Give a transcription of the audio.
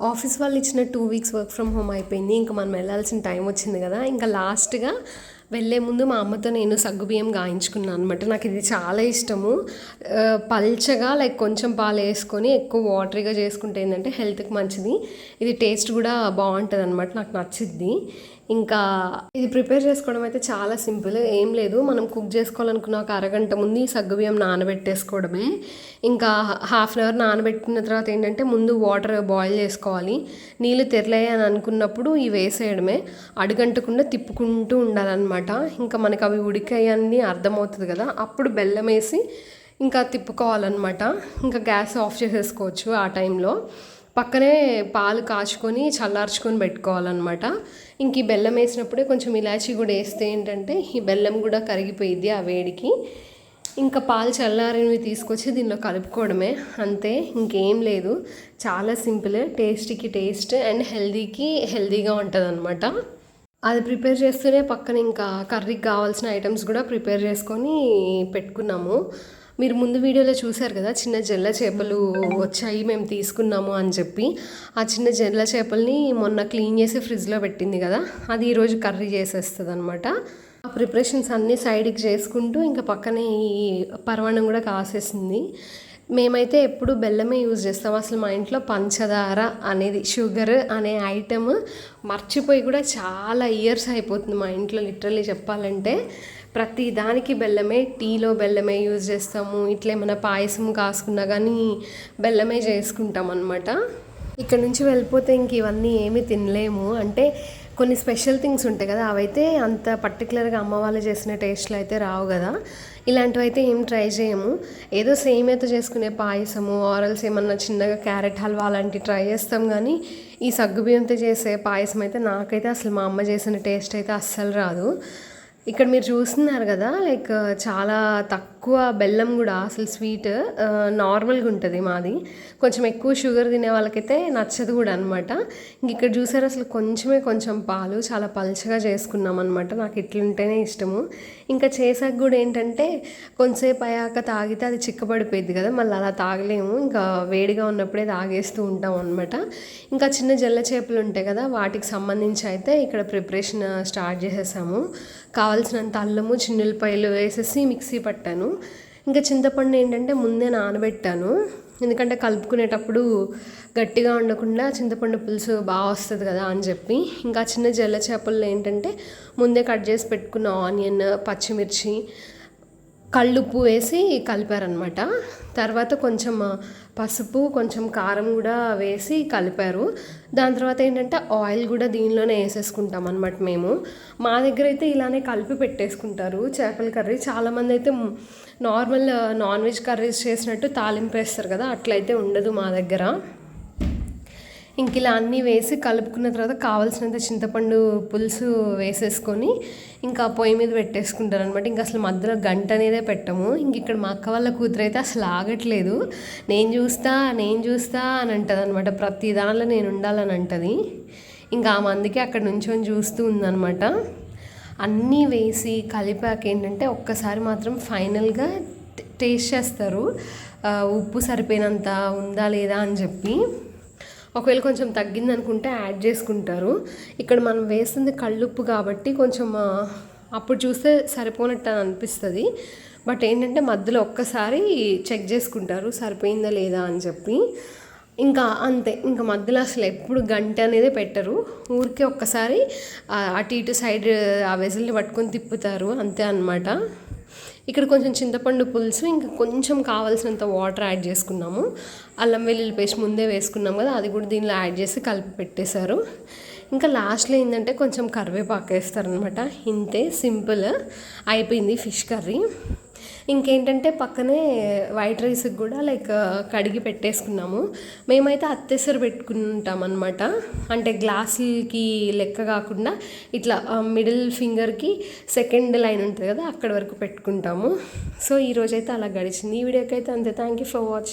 Office వాళ్ళు ఇచ్చిన two weeks work from home అయిపోయింది. ఇంకా మనం వెళ్ళాల్సిన టైం వచ్చింది కదా. ఇంకా లాస్ట్గా వెళ్ళే ముందు మా అమ్మతో నేను సగ్గుబియ్యం గాయించుకున్నాను అనమాట నాకు ఇది చాలా ఇష్టము. పల్చగా లైక్ కొంచెం పాలు వేసుకొని ఎక్కువ వాటరీగా చేసుకుంటే ఏంటంటే హెల్త్కి మంచిది. ఇది టేస్ట్ కూడా బాగుంటుంది అనమాట నాకు నచ్చిద్ది. ఇంకా ఇది ప్రిపేర్ చేసుకోవడం అయితే చాలా సింపుల్ ఏం లేదు. మనం కుక్ చేసుకోవాలనుకున్న ఒక అరగంట ముందు ఈ సగ్గుబియ్యం నానబెట్టేసుకోవడమే. ఇంకా హాఫ్ అన్ అవర్ నానబెట్టిన తర్వాత ఏంటంటే ముందు వాటర్ బాయిల్ చేసుకోవాలి. నీళ్ళు తెరలే అని అనుకున్నప్పుడు ఇవి వేసేయడమే. అడుగంటకుండా తిప్పుకుంటూ ఉండాలన్నమాట. అనమాట ఇంకా మనకి అవి ఉడికాయని అర్థమవుతుంది కదా అప్పుడు బెల్లం వేసి ఇంకా తిప్పుకోవాలన్నమాట. ఇంకా గ్యాస్ ఆఫ్ చేసేసుకోవచ్చు ఆ టైంలో. పక్కనే పాలు కాచుకొని చల్లార్చుకొని పెట్టుకోవాలన్నమాట. ఇంక ఈ బెల్లం వేసినప్పుడే కొంచెం ఇలాచీ కూడా వేస్తే ఏంటంటే ఈ బెల్లం కూడా కరిగిపోయిద్ది ఆ వేడికి. ఇంకా పాలు చల్లారినవి తీసుకొచ్చి దీనిలో కలుపుకోవడమే అంతే ఇంకేం లేదు. చాలా సింపుల్ టేస్టీకి టేస్ట్ అండ్ హెల్దీకి హెల్దీగా ఉంటుంది అది ప్రిపేర్ చేస్తూనే పక్కన ఇంకా కర్రీకి కావాల్సిన ఐటమ్స్ కూడా ప్రిపేర్ చేసుకొని పెట్టుకున్నాము. మీరు ముందు వీడియోలో చూశారు కదా చిన్న జల్ల చేపలు వచ్చాయి మేము తీసుకున్నాము అని చెప్పి. ఆ చిన్న జల్ల చేపల్ని మొన్న క్లీన్ చేసి ఫ్రిడ్జ్లో పెట్టింది కదా అది ఈరోజు కర్రీ చేసేస్తుంది అనమాట ఆ ప్రిపరేషన్స్ అన్నీ సైడ్కి చేసుకుంటూ ఇంకా పక్కనే ఈ పరమాణం కూడా కాసేసింది. మేమైతే ఎప్పుడు బెల్లమే యూజ్ చేస్తాం. అసలు మా ఇంట్లో పంచదార అనేది షుగర్ అనే ఐటమ్ మర్చిపోయి కూడా చాలా ఇయర్స్ అయిపోతుంది మా ఇంట్లో లిటరల్లీ చెప్పాలంటే. ప్రతి దానికి బెల్లమే టీలో బెల్లమే యూజ్ చేస్తాము. ఇట్లా ఏమైనా పాయసం కాసుకున్నా కానీ బెల్లమే చేసుకుంటాం అనమాట ఇక్కడ నుంచి వెళ్ళిపోతే ఇంక ఇవన్నీ ఏమీ తినలేము. అంటే కొన్ని స్పెషల్ థింగ్స్ ఉంటాయి కదా అవైతే అంత పర్టికులర్గా అమ్మ వాళ్ళు చేసిన టేస్ట్లు అయితే రావు కదా. ఇలాంటివి అయితే ఏం ట్రై చేయము. ఏదో సేమియాతో చేసుకునే పాయసము ఆరల్స్ ఏమన్నా చిన్నగా క్యారెట్ హల్వా అలాంటివి ట్రై చేస్తాం కానీ ఈ సగ్గుబియ్యంతో చేసే పాయసం అయితే నాకైతే అసలు మా అమ్మ చేసిన టేస్ట్ అయితే అస్సలు రాదు. ఇక్కడ మీరు చూస్తున్నారు కదా లైక్ చాలా తక్కువ బెల్లం కూడా అసలు స్వీట్ నార్మల్గా ఉంటుంది మాది. కొంచెం ఎక్కువ షుగర్ తినే వాళ్ళకైతే నచ్చదు కూడా అనమాట ఇంక ఇక్కడ చూసారు అసలు కొంచెమే కొంచెం పాలు చాలా పల్చగా చేసుకున్నాం అనమాట నాకు ఇట్లుంటేనే ఇష్టము. ఇంకా చేసాక కూడా ఏంటంటే కొంతసేపు అయ్యాక తాగితే అది చిక్కబడిపోయింది కదా మళ్ళీ అలా తాగలేము. ఇంకా వేడిగా ఉన్నప్పుడే తాగేస్తూ ఉంటాం అనమాట ఇంకా చిన్న జల్ల చేపలు ఉంటాయి కదా వాటికి సంబంధించి అయితే ఇక్కడ ప్రిపరేషన్ స్టార్ట్ చేసేసాము. కావాల్సినంత అల్లము చిన్నులపాయలు వేసేసి మిక్సీ పట్టాను. ఇంకా చింతపండు ఏంటంటే ముందే నానబెట్టాను. ఎందుకంటే కలుపుకునేటప్పుడు గట్టిగా ఉండకుండా చింతపండు పులుసు బాగా వస్తుంది కదా అని చెప్పి. ఇంకా చిన్న జల్ల చేపల్లో ఏంటంటే ముందే కట్ చేసి పెట్టుకున్న ఆనియన్ పచ్చిమిర్చి కళ్ళుప్పు వేసి కలిపారనమాట తర్వాత కొంచెం పసుపు కొంచెం కారం కూడా వేసి కలిపారు. దాని తర్వాత ఏంటంటే ఆయిల్ కూడా దీనిలోనే వేసేసుకుంటాం అనమాట మేము. మా దగ్గర అయితే ఇలానే కలిపి పెట్టేసుకుంటారు చేపల కర్రీ. చాలామంది అయితే నార్మల్ నాన్ వెజ్ కర్రీస్ చేసినట్టు తాలింపు వేస్తారు కదా అట్లయితే ఉండదు మా దగ్గర. ఇంక ఇలా అన్నీ వేసి కలుపుకున్న తర్వాత కావాల్సినంత చింతపండు పులుసు వేసేసుకొని ఇంకా పొయ్యి మీద పెట్టేసుకుంటారు అనమాట ఇంకా అసలు మధ్యలో గంట అనేదే పెట్టము. ఇంక ఇక్కడ మా అక్క వాళ్ళ కూతురు అయితే అసలు ఆగట్లేదు. నేను చూస్తా నేను చూస్తా అని అంటుంది అనమాట ప్రతి దానిలో నేను ఉండాలని అంటది. ఇంకా ఆ మందికి అక్కడ నుంచొని చూస్తూ ఉందనమాట అన్నీ వేసి కలిపాక ఏంటంటే ఒక్కసారి మాత్రం ఫైనల్గా టేస్ట్ చేస్తారు. ఉప్పు సరిపోయినంత ఉందా లేదా అని చెప్పి. ఒకవేళ కొంచెం తగ్గింది అనుకుంటే యాడ్ చేసుకుంటారు. ఇక్కడ మనం వేస్తుంది కళ్ళుప్పు కాబట్టి కొంచెం అప్పుడు చూస్తే సరిపోనట్టు అని అనిపిస్తుంది. బట్ ఏంటంటే మధ్యలో ఒక్కసారి చెక్ చేసుకుంటారు సరిపోయిందా లేదా అని చెప్పి. ఇంకా అంతే ఇంకా మధ్యలో అసలు ఎప్పుడు గంట అనేది పెట్టరు. ఊరికే ఒక్కసారి అటు ఇటు సైడ్ ఆ వెజల్ని పట్టుకొని తిప్పుతారు అంతే అనమాట ఇక్కడ కొంచెం చింతపండు పులుసు ఇంకా కొంచెం కావాల్సినంత వాటర్ యాడ్ చేసుకున్నాము. అల్లం వెల్లుల్లి పేస్ట్ ముందే వేసుకున్నాం కదా అది కూడా దీనిలో యాడ్ చేసి కలిపి పెట్టేశారు. ఇంకా లాస్ట్లో ఏంటంటే కొంచెం కరివేపాకు వేస్తారనమాట ఇంతే సింపుల్. అయిపోయింది ఫిష్ కర్రీ. ఇంకేంటంటే పక్కనే వైట్ రైస్కి కూడా లైక్ కడిగి పెట్టేసుకున్నాము. మేమైతే అత్తెసరు పెట్టుకుంటాం అనమాట అంటే గ్లాసులకి లెక్క కాకుండా ఇట్లా మిడిల్ ఫింగర్కి సెకండ్ లైన్ ఉంటుంది కదా అక్కడ వరకు పెట్టుకుంటాము. సో ఈరోజైతే అలా గడిచింది. ఈ వీడియోకి అయితే అంతే. Thank you for watching